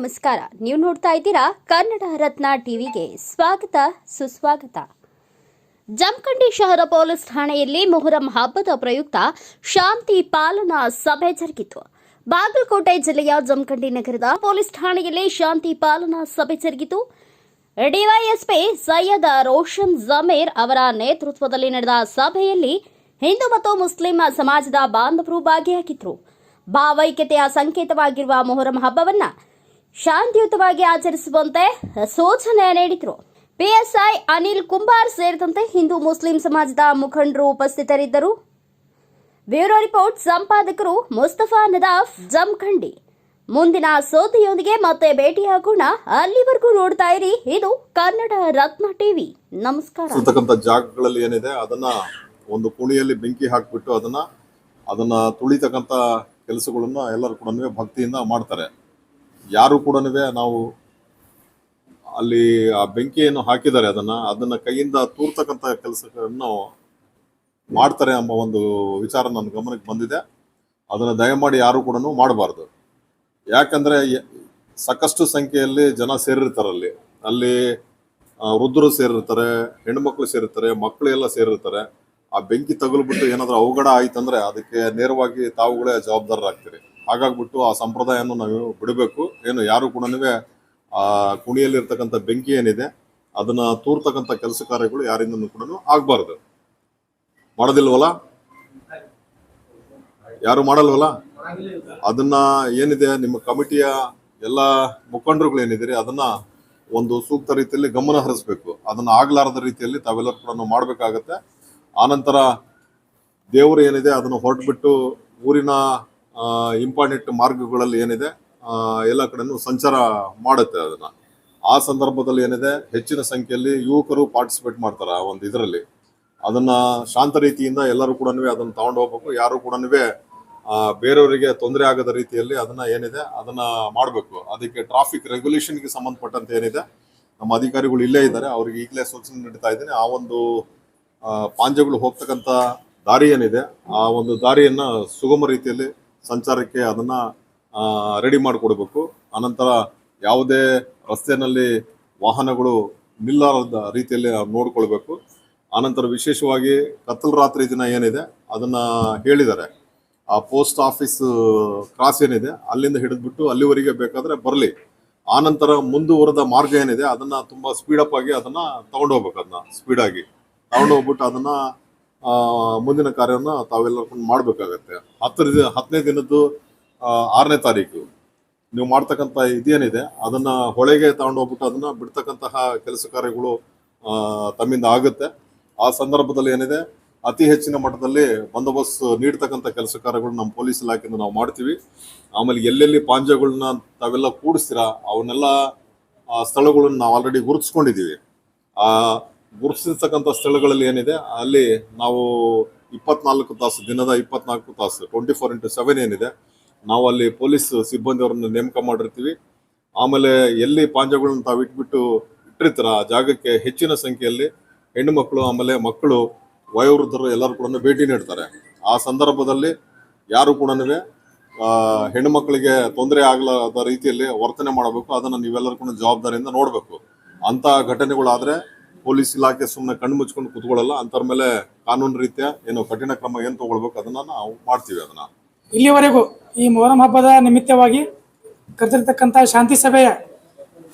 ನಮಸ್ಕಾರ. ನೀವು ನೋಡ್ತಾ ಇದ್ದೀರಾ ಕನ್ನಡ ರತ್ನ ಟಿವಿಗೆ ಸ್ವಾಗತ, ಸುಸ್ವಾಗತ. ಜಮಖಂಡಿ ಶಹರ ಪೊಲೀಸ್ ಠಾಣೆಯಲ್ಲಿ ಮೊಹರಂ ಹಬ್ಬದ ಪ್ರಯುಕ್ತ ಶಾಂತಿ ಪಾಲನಾ ಸಭೆ ಜರುಗಿತು. ಬಾಗಲಕೋಟೆ ಜಿಲ್ಲೆಯ ಜಮಖಂಡಿ ನಗರದ ಪೊಲೀಸ್ ಠಾಣೆಯಲ್ಲಿ ಶಾಂತಿ ಪಾಲನಾ ಸಭೆ ಜರುಗಿತು. ಡಿವೈಎಸ್ಪಿ ಸೈಯದ್ ರೋಷನ್ ಜಮೀರ್ ಅವರ ನೇತೃತ್ವದಲ್ಲಿ ನಡೆದ ಸಭೆಯಲ್ಲಿ ಹಿಂದೂ ಮತ್ತು ಮುಸ್ಲಿಂ ಸಮಾಜದ ಬಾಂಧವರು ಭಾಗಿಯಾಗಿದ್ದರು. ಭಾವೈಕ್ಯತೆಯ ಸಂಕೇತವಾಗಿರುವ ಮೊಹರಂ ಹಬ್ಬವನ್ನ ಶಾಂತಿಯುತವಾಗಿ ಆಚರಿಸುವಂತೆ ಸೂಚನೆ ನೀಡಿದರು. ಪಿಎಸ್ಐ ಅನಿಲ್ ಕುಂಬಾರ್ ಸೇರಿದಂತೆ ಹಿಂದೂ ಮುಸ್ಲಿಂ ಸಮಾಜದ ಮುಖಂಡರು ಉಪಸ್ಥಿತರಿದ್ದರು. ಬ್ಯೂರೋ ರಿಪೋರ್ಟ್, ಸಂಪಾದಕರು ಮುಸ್ತಫಾ ನದಾಫ್, ಜಮ್ಖಂಡಿ. ಮುಂದಿನ ಸುದ್ದಿಯೊಂದಿಗೆ ಮತ್ತೆ ಭೇಟಿಯಾಗೋಣ. ಅಲ್ಲಿವರೆಗೂ ನೋಡ್ತಾ ಇರಿ. ಇದು ಕನ್ನಡ ರತ್ನ ಟಿವಿ. ನಮಸ್ಕಾರ. ಜಾಗಗಳಲ್ಲಿ ಏನಿದೆ, ಅದನ್ನ ಒಂದು ಕುಣಿಯಲ್ಲಿ ಬೆಂಕಿ ಹಾಕ್ಬಿಟ್ಟು ಅದನ್ನ ಅದನ್ನ ತುಳಿತಕ್ಕಂಥ ಕೆಲಸಗಳನ್ನ ಎಲ್ಲರೂ ಕೂಡ ಭಕ್ತಿಯಿಂದ ಮಾಡ್ತಾರೆ. ಯಾರು ಕೂಡ ನಾವು ಅಲ್ಲಿ ಆ ಬೆಂಕಿಯನ್ನು ಹಾಕಿದ್ದಾರೆ ಅದನ್ನ ಅದನ್ನ ಕೈಯಿಂದ ತೂರ್ತಕ್ಕಂಥ ಕೆಲಸಗಳನ್ನು ಮಾಡ್ತಾರೆ ಎಂಬ ಒಂದು ವಿಚಾರ ನನ್ನ ಗಮನಕ್ಕೆ ಬಂದಿದೆ. ಅದನ್ನು ದಯಮಾಡಿ ಯಾರು ಕೂಡ ಮಾಡಬಾರ್ದು. ಯಾಕಂದ್ರೆ ಸಾಕಷ್ಟು ಸಂಖ್ಯೆಯಲ್ಲಿ ಜನ ಸೇರಿರ್ತಾರೆ ಅಲ್ಲಿ. ಅಲ್ಲಿ ವೃದ್ಧರು ಸೇರಿರ್ತಾರೆ ಹೆಣ್ಮಕ್ಳು ಸೇರಿರ್ತಾರೆ ಮಕ್ಕಳು ಎಲ್ಲ ಸೇರಿರ್ತಾರೆ. ಆ ಬೆಂಕಿ ತಗುಲ್ಬಿಟ್ಟು ಏನಾದರೂ ಅವಘಡ ಆಯ್ತಂದ್ರೆ ಅದಕ್ಕೆ ನೇರವಾಗಿ ತಾವುಗಳೇ ಜವಾಬ್ದಾರರಾಗ್ತೀರಿ. ಹಾಗಾಗ್ಬಿಟ್ಟು ಆ ಸಂಪ್ರದಾಯವನ್ನು ನಾವು ಬಿಡಬೇಕು. ಏನು ಯಾರು ಕೂಡ ಆ ಕುಣಿಯಲ್ಲಿ ಇರ್ತಕ್ಕಂಥ ಬೆಂಕಿ ಏನಿದೆ, ಅದನ್ನ ತೂರ್ತಕ್ಕಂಥ ಕೆಲಸ ಕಾರ್ಯಗಳು ಯಾರಿಂದನೂ ಕೂಡ ಆಗಬಾರ್ದು. ಮಾಡೋದಿಲ್ವಲ್ಲ? ಯಾರು ಮಾಡಲ್ವಲ್ಲ? ಅದನ್ನ ಏನಿದೆ, ನಿಮ್ಮ ಕಮಿಟಿಯ ಎಲ್ಲ ಮುಖಂಡರುಗಳು ಏನಿದಿರಿ ಅದನ್ನ ಒಂದು ಸೂಕ್ತ ರೀತಿಯಲ್ಲಿ ಗಮನ ಹರಿಸ್ಬೇಕು. ಅದನ್ನ ಆಗ್ಲಾರದ ರೀತಿಯಲ್ಲಿ ತಾವೆಲ್ಲರೂ ಕೂಡ ಮಾಡಬೇಕಾಗತ್ತೆ. ಆನಂತರ ದೇವರು ಏನಿದೆ, ಅದನ್ನು ಹೊರಟ್ಬಿಟ್ಟು ಊರಿನ ಇಂಪಾರ್ಟೆಂಟ್ ಮಾರ್ಗಗಳಲ್ಲಿ ಏನಿದೆ ಎಲ್ಲ ಕಡೆನೂ ಸಂಚಾರ ಮಾಡುತ್ತೆ ಅದನ್ನ. ಆ ಸಂದರ್ಭದಲ್ಲಿ ಏನಿದೆ, ಹೆಚ್ಚಿನ ಸಂಖ್ಯೆಯಲ್ಲಿ ಯುವಕರು ಪಾರ್ಟಿಸಿಪೇಟ್ ಮಾಡ್ತಾರೆ ಆ ಒಂದು ಇದರಲ್ಲಿ. ಅದನ್ನ ಶಾಂತ ರೀತಿಯಿಂದ ಎಲ್ಲರೂ ಕೂಡ ಅದನ್ನ ತಗೊಂಡು ಹೋಗ್ಬೇಕು. ಯಾರು ಕೂಡ ಬೇರೆಯವರಿಗೆ ತೊಂದರೆ ಆಗದ ರೀತಿಯಲ್ಲಿ ಅದನ್ನ ಏನಿದೆ, ಅದನ್ನ ಮಾಡಬೇಕು. ಅದಕ್ಕೆ ಟ್ರಾಫಿಕ್ ರೆಗ್ಯುಲೇಷನ್ಗೆ ಸಂಬಂಧಪಟ್ಟಂತೆ ಏನಿದೆ, ನಮ್ಮ ಅಧಿಕಾರಿಗಳು ಇಲ್ಲೇ ಇದ್ದಾರೆ. ಅವ್ರಿಗೆ ಈಗಲೇ ಸೂಚನೆ ನೀಡ್ತಾ ಇದ್ದೀನಿ. ಆ ಒಂದು ಪಾಂಜಗಳು ಹೋಗ್ತಕ್ಕಂಥ ದಾರಿ ಏನಿದೆ, ಆ ಒಂದು ದಾರಿಯನ್ನ ಸುಗಮ ರೀತಿಯಲ್ಲಿ ಸಂಚಾರಕ್ಕೆ ಅದನ್ನ ರೆಡಿ ಮಾಡಿಕೊಡ್ಬೇಕು. ಅನಂತರ ಯಾವುದೇ ರಸ್ತೆಯಲ್ಲಿ ವಾಹನಗಳು ನಿಲ್ಲಾರದ ರೀತಿಯಲ್ಲಿ ನೋಡಿಕೊಳ್ಬೇಕು. ಆನಂತರ ವಿಶೇಷವಾಗಿ ಕತ್ತಲು ರಾತ್ರಿ ದಿನ ಏನಿದೆ, ಅದನ್ನ ಹೇಳಿದ್ದಾರೆ. ಆ ಪೋಸ್ಟ್ ಆಫೀಸ್, ಕ್ರಾಸ್ ಏನಿದೆ, ಅಲ್ಲಿಂದ ಹಿಡಿದ್ಬಿಟ್ಟು ಅಲ್ಲಿವರೆಗೆ ಬೇಕಾದ್ರೆ ಬರಲಿ. ಆನಂತರ ಮುಂದುವರೆದ ಮಾರ್ಗ ಏನಿದೆ, ಅದನ್ನ ತುಂಬಾ ಸ್ಪೀಡಪ್ ಆಗಿ ಅದನ್ನ ತಗೊಂಡು ಹೋಗ್ಬೇಕು ಅದನ್ನ ಸ್ಪೀಡ್ ಆಗಿ. ತಗೊಂಡು ಹೋಗ್ಬಿಟ್ಟು ಅದನ್ನ ಮುಂದಿನ ಕಾರ್ಯವನ್ನು ತಾವೆಲ್ಲರೂ ಮಾಡಬೇಕಾಗತ್ತೆ. ಹತ್ತರ ದಿನ ಹತ್ತನೇ ದಿನದ್ದು ಆರನೇ ತಾರೀಕು. ನೀವು ಮಾಡ್ತಕ್ಕಂಥ ಇದೇನಿದೆ, ಅದನ್ನ ಹೊಳೆಗೆ ತಗೊಂಡು ಹೋಗ್ಬಿಟ್ಟು ಅದನ್ನ ಬಿಡ್ತಕ್ಕಂತಹ ಕೆಲಸ ಕಾರ್ಯಗಳು ತಮ್ಮಿಂದ ಆಗುತ್ತೆ. ಆ ಸಂದರ್ಭದಲ್ಲಿ ಏನಿದೆ, ಅತಿ ಹೆಚ್ಚಿನ ಮಟ್ಟದಲ್ಲಿ ಬಂದೋಬಸ್ತ್ ನೀಡ್ತಕ್ಕಂಥ ಕೆಲಸ ಕಾರ್ಯಗಳು ನಮ್ಮ ಪೊಲೀಸ್ ಇಲಾಖೆಯಿಂದ ನಾವು ಮಾಡ್ತೀವಿ. ಆಮೇಲೆ ಎಲ್ಲೆಲ್ಲಿ ಪಾಂಜಗಳನ್ನ ತಾವೆಲ್ಲ ಕೂಡಿಸ್ತೀರಾ, ಅವನ್ನೆಲ್ಲ ಸ್ಥಳಗಳನ್ನ ನಾವು ಆಲ್ರೆಡಿ ಗುರುತಿಸ್ಕೊಂಡಿದ್ದೀವಿ. ಆ ಗುರುತಿಸ್ತಕ್ಕಂಥ ಸ್ಥಳಗಳಲ್ಲಿ ಏನಿದೆ, ಅಲ್ಲಿ ನಾವು ಇಪ್ಪತ್ನಾಲ್ಕು ತಾಸು, ದಿನದ ಇಪ್ಪತ್ನಾಲ್ಕು ತಾಸು ಟ್ವೆಂಟಿ ಫೋರ್ ಇಂಟು ಸೆವೆನ್ ಏನಿದೆ, ನಾವು ಅಲ್ಲಿ ಪೊಲೀಸ್ ಸಿಬ್ಬಂದಿಯವರನ್ನು ನೇಮಕ ಮಾಡಿರ್ತೀವಿ. ಆಮೇಲೆ ಎಲ್ಲಿ ಪಾಂಜಗಳನ್ನ ತಾವು ಇಟ್ಬಿಟ್ಟು ಇಟ್ಟಿರ್ತಾರ, ಆ ಜಾಗಕ್ಕೆ ಹೆಚ್ಚಿನ ಸಂಖ್ಯೆಯಲ್ಲಿ ಹೆಣ್ಣು ಮಕ್ಕಳು, ಆಮೇಲೆ ಮಕ್ಕಳು, ವಯೋವೃದ್ಧರು ಎಲ್ಲರೂ ಕೂಡ ಭೇಟಿ ನೀಡ್ತಾರೆ. ಆ ಸಂದರ್ಭದಲ್ಲಿ ಯಾರು ಕೂಡ ಹೆಣ್ಣು ಮಕ್ಕಳಿಗೆ ತೊಂದರೆ ಆಗಲಾದ ರೀತಿಯಲ್ಲಿ ವರ್ತನೆ ಮಾಡಬೇಕು, ಅದನ್ನು ನೀವೆಲ್ಲರೂ ಕೂಡ ಜವಾಬ್ದಾರಿಯಿಂದ ನೋಡಬೇಕು. ಅಂತ ಘಟನೆಗಳಾದ್ರೆ ಪೊಲೀಸ್ ಇಲಾಖೆ ಸುಮ್ಮನೆ ಕಣ್ಣು ಮುಚ್ಕೊಂಡು ಕುತ್ಕೊಳ್ಳಲ್ಲ ಅಂತರ ಮೇಲೆ ಕಾನೂನು ರೀತಿಯ ಏನು ಕಠಿಣ ಕ್ರಮ ಏನು ತಗೊಳ್ಬೇಕು ಅದನ್ನ ನಾವು ಮಾಡ್ತೀವಿ ಅದನ್ನ. ಇಲ್ಲಿವರೆಗೂ ಈ ಮೊಹರಂ ಹಬ್ಬದ ನಿಮಿತ್ತವಾಗಿ ಕರೆದಿರ್ತಕ್ಕಂಥ ಶಾಂತಿ ಸಭೆಯ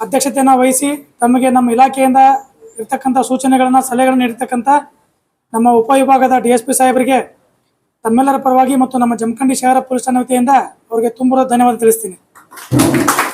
ಅಧ್ಯಕ್ಷತೆಯನ್ನು ವಹಿಸಿ ತಮಗೆ ನಮ್ಮ ಇಲಾಖೆಯಿಂದ ಇರ್ತಕ್ಕಂಥ ಸೂಚನೆಗಳನ್ನು, ಸಲಹೆಗಳನ್ನು ನೀಡಿರ್ತಕ್ಕಂಥ ನಮ್ಮ ಉಪವಿಭಾಗದ ಡಿ ಎಸ್ ಪಿ ಸಾಹೇಬರಿಗೆ ತಮ್ಮೆಲ್ಲರ ಪರವಾಗಿ ಮತ್ತು ನಮ್ಮ ಜಮಖಂಡಿ ಶಹರ ಪೊಲೀಸ್ ಠಾಣೆ ವತಿಯಿಂದ ಅವರಿಗೆ ತುಂಬ ಧನ್ಯವಾದ ತಿಳಿಸ್ತೀನಿ.